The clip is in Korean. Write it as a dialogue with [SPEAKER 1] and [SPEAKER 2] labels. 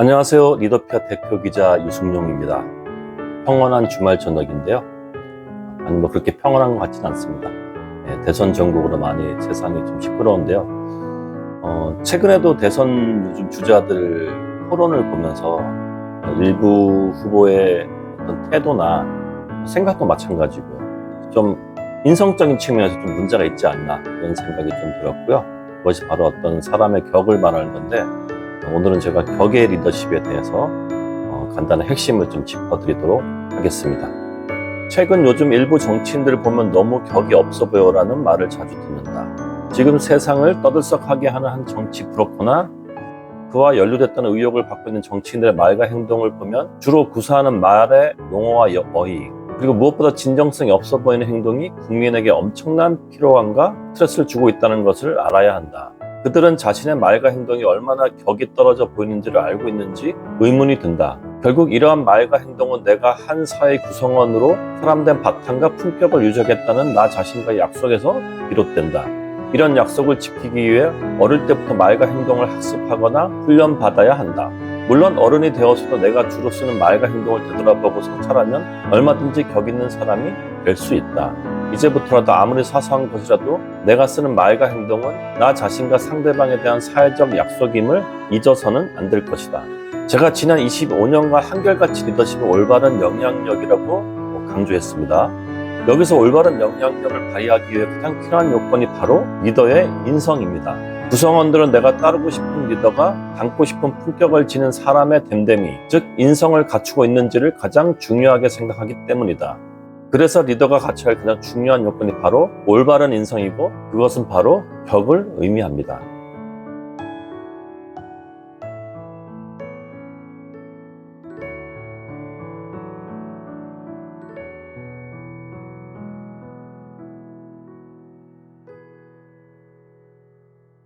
[SPEAKER 1] 안녕하세요. 리더피아 대표 기자 유승용입니다. 평온한 주말 저녁인데요. 아니 뭐 그렇게 평온한 것 같지는 않습니다. 예, 대선 전국으로 많이 세상이 좀 시끄러운데요. 어, 최근에도 대선 요즘 주자들 토론을 보면서 일부 후보의 어떤 태도나 생각도 마찬가지고 좀 인성적인 측면에서 좀 문제가 있지 않나 그런 생각이 좀 들었고요. 그것이 바로 어떤 사람의 격을 말하는 건데 오늘은 제가 격의 리더십에 대해서 어, 간단한 핵심을 좀 짚어드리도록 하겠습니다. 최근 요즘 일부 정치인들을 보면 너무 격이 없어 보여라는 말을 자주 듣는다. 지금 세상을 떠들썩하게 하는 한 정치 브로커나 그와 연루됐다는 의혹을 받고 있는 정치인들의 말과 행동을 보면 주로 구사하는 말의 용어와 여- 어휘 그리고 무엇보다 진정성이 없어 보이는 행동이 국민에게 엄청난 피로감과 스트레스를 주고 있다는 것을 알아야 한다. 그들은 자신의 말과 행동이 얼마나 격이 떨어져 보이는지를 알고 있는지 의문이 든다. 결국 이러한 말과 행동은 내가 한 사회 구성원으로 사람된 바탕과 품격을 유지하겠다는 나 자신과의 약속에서 비롯된다. 이런 약속을 지키기 위해 어릴 때부터 말과 행동을 학습하거나 훈련받아야 한다. 물론 어른이 되어서도 내가 주로 쓰는 말과 행동을 되돌아보고 성찰하면 얼마든지 격 있는 사람이 될 수 있다. 이제부터라도 아무리 사소한 것이라도 내가 쓰는 말과 행동은 나 자신과 상대방에 대한 사회적 약속임을 잊어서는 안 될 것이다. 제가 지난 25년간 한결같이 리더십의 올바른 영향력이라고 강조했습니다. 여기서 올바른 영향력을 발휘하기 위해 가장 필요한 요건이 바로 리더의 인성입니다. 구성원들은 내가 따르고 싶은 리더가 닮고 싶은 품격을 지닌 사람의 됨됨이, 즉 인성을 갖추고 있는지를 가장 중요하게 생각하기 때문이다. 그래서 리더가 갖춰야 할 가장 중요한 요건이 바로 올바른 인성이고 그것은 바로 격을 의미합니다.